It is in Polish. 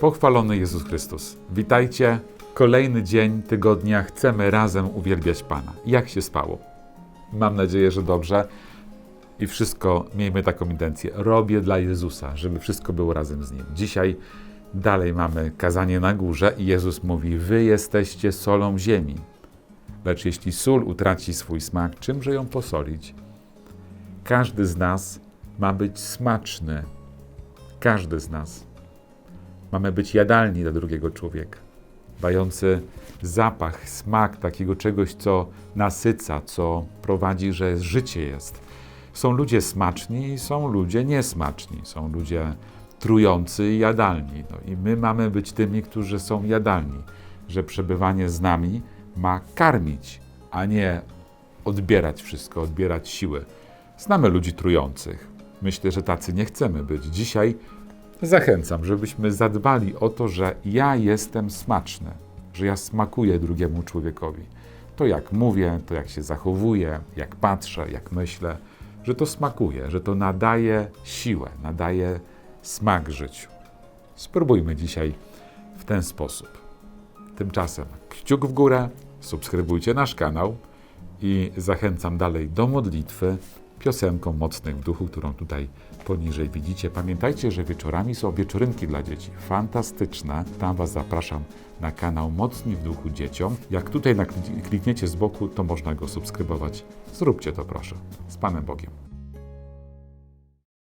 Pochwalony Jezus Chrystus. Witajcie. Kolejny dzień tygodnia chcemy razem uwielbiać Pana. Jak się spało? Mam nadzieję, że dobrze. I wszystko, miejmy taką intencję, robię dla Jezusa, żeby wszystko było razem z Nim. Dzisiaj dalej mamy kazanie na górze i Jezus mówi, wy jesteście solą ziemi. Lecz jeśli sól utraci swój smak, czymże ją posolić? Każdy z nas ma być smaczny. Każdy z nas. Mamy być jadalni dla drugiego człowieka. Dający zapach, smak takiego czegoś, co nasyca, co prowadzi, że życie jest. Są ludzie smaczni i są ludzie niesmaczni. Są ludzie trujący i jadalni. No i my mamy być tymi, którzy są jadalni, że przebywanie z nami ma karmić, a nie odbierać wszystko, odbierać siły. Znamy ludzi trujących. Myślę, że tacy nie chcemy być. Dzisiaj zachęcam, żebyśmy zadbali o to, że ja jestem smaczny, że ja smakuję drugiemu człowiekowi. To jak mówię, to jak się zachowuję, jak patrzę, jak myślę, że to smakuje, że to nadaje siłę, nadaje smak życiu. Spróbujmy dzisiaj w ten sposób. Tymczasem kciuk w górę, subskrybujcie nasz kanał i zachęcam dalej do modlitwy piosenką Mocnych w Duchu, którą tutaj poniżej widzicie. Pamiętajcie, że wieczorami są wieczorynki dla dzieci. Fantastyczne. Tam Was zapraszam na kanał Mocni w Duchu Dzieciom. Jak tutaj klikniecie z boku, to można go subskrybować. Zróbcie to proszę. Z Panem Bogiem.